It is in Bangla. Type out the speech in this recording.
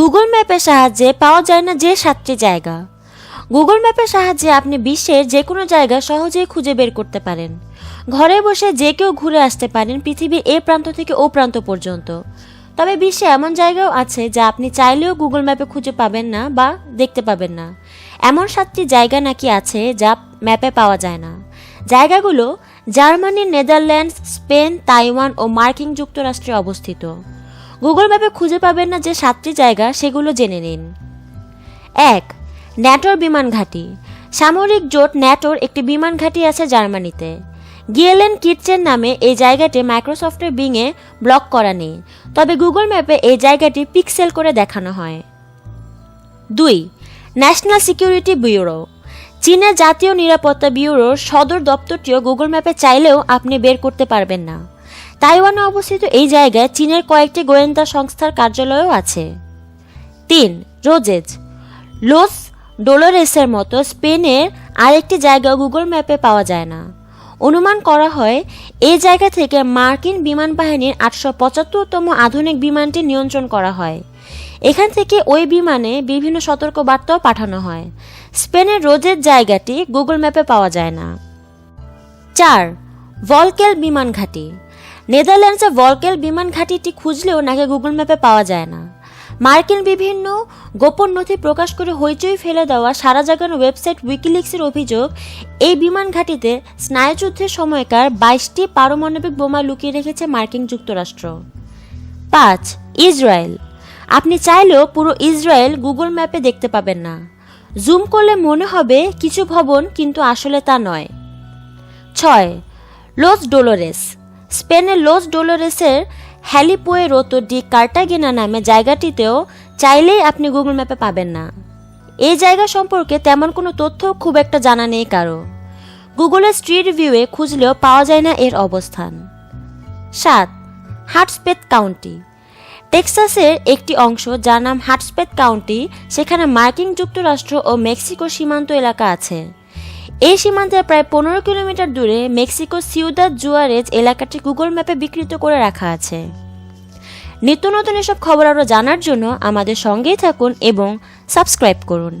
গুগল ম্যাপের সাহায্যে পাওয়া যায় না যে সাতটি জায়গা। গুগল ম্যাপের সাহায্যে আপনি বিশ্বের যে কোনো জায়গা সহজেই খুঁজে বের করতে পারেন। ঘরে বসে যে কেউ ঘুরে আসতে পারেন পৃথিবীর এ প্রান্ত থেকে ও প্রান্ত পর্যন্ত। তবে বিশ্বে এমন জায়গাও আছে যা আপনি চাইলেও গুগল ম্যাপে খুঁজে পাবেন না বা দেখতে পাবেন না। এমন সাতটি জায়গা নাকি আছে যা ম্যাপে পাওয়া যায় না। জায়গাগুলো জার্মানি, নেদারল্যান্ডস, স্পেন, তাইওয়ান ও মার্কিন যুক্তরাষ্ট্রে অবস্থিত। গুগল ম্যাপে খুঁজে পাবেন না যে সাতটি জায়গা, সেগুলো জেনে নিন। এক, ন্যাটোর বিমান ঘাঁটি। সামরিক জোট ন্যাটোর একটি বিমান ঘাঁটি আছে জার্মানিতে। গিয়েলেন কিটচেন নামে এই জায়গাটি মাইক্রোসফটের বিংয়ে ব্লক করা নেই, তবে গুগল ম্যাপে এই জায়গাটি পিক্সেল করে দেখানো হয়। দুই, ন্যাশনাল সিকিউরিটি ব্যুরো। চীনের জাতীয় নিরাপত্তা ব্যুরোর সদর দপ্তরটিও গুগল ম্যাপে চাইলেও আপনি বের করতে পারবেন না। তাইওয়ানে অবস্থিত এই জায়গায় চীনের কয়েকটি গোয়েন্দা সংস্থার কার্যালয়ও আছে। তিন, রোজেজ। লোস ডোলোরেসের মতো স্পেনের আরেকটি জায়গা গুগল ম্যাপে পাওয়া যায় না। অনুমান করা হয়, এই জায়গা থেকে মার্কিন বিমান বাহিনীর আটশো পঁচাত্তরতম আধুনিক বিমানটি নিয়ন্ত্রণ করা হয়। এখান থেকে ওই বিমানে বিভিন্ন সতর্কবার্তাও পাঠানো হয়। স্পেনের রোজের জায়গাটি গুগল ম্যাপে পাওয়া যায় না। চার, ভলকেল বিমান ঘাঁটি। নেদারল্যান্ডসে ভলকেল বিমান ঘাঁটিটি খুঁজলেও নাকি গুগল ম্যাপে পাওয়া যায় না। মার্কিন বিভিন্ন গোপন নথি প্রকাশ করে হইচই ফেলে দেওয়া সারা জাগানো ওয়েবসাইট উইকিলিক্সের অভিযোগ, এই বিমান ঘাঁটিতে স্নায়ুযুদ্ধের সময়কার বাইশটি পারমাণবিক বোমা লুকিয়ে রেখেছে মার্কিন যুক্তরাষ্ট্র। পাঁচ, ইসরায়েল। আপনি চাইলেও পুরো ইসরায়েল গুগল ম্যাপে দেখতে পাবেন না। জুম করলে মনে হবে কিছু ভবন, কিন্তু আসলে তা নয়। ছয়, লস ডোলোরেস। স্পেনের লস ডোলোরেসের হ্যালিপোয়েরোতো ডি কার্টাগেনা নামে জায়গাটিতেও চাইলেই আপনি গুগল ম্যাপে পাবেন না। এই জায়গা সম্পর্কে তেমন কোনো তথ্য খুব একটা জানা নেই কারও। গুগলের স্ট্রিট ভিউয়ে খুঁজলেও পাওয়া যায় না এর অবস্থান। সাত হাটস্পেথ কাউন্টি। টেক্সাসের একটি অংশ যার নাম হাটস্পেথ কাউন্টি, সেখানে মার্কিন যুক্তরাষ্ট্র ও মেক্সিকো সীমান্ত এলাকা আছে। এই সীমান্তের প্রায় পনেরো কিলোমিটার দূরে মেক্সিকো সিউদাদ জুয়ারেজ এলাকাটি গুগল ম্যাপে বিকৃত করে রাখা আছে। নিত্য নতুন এসব খবর আরও জানার জন্য আমাদের সঙ্গেই থাকুন এবং সাবস্ক্রাইব করুন।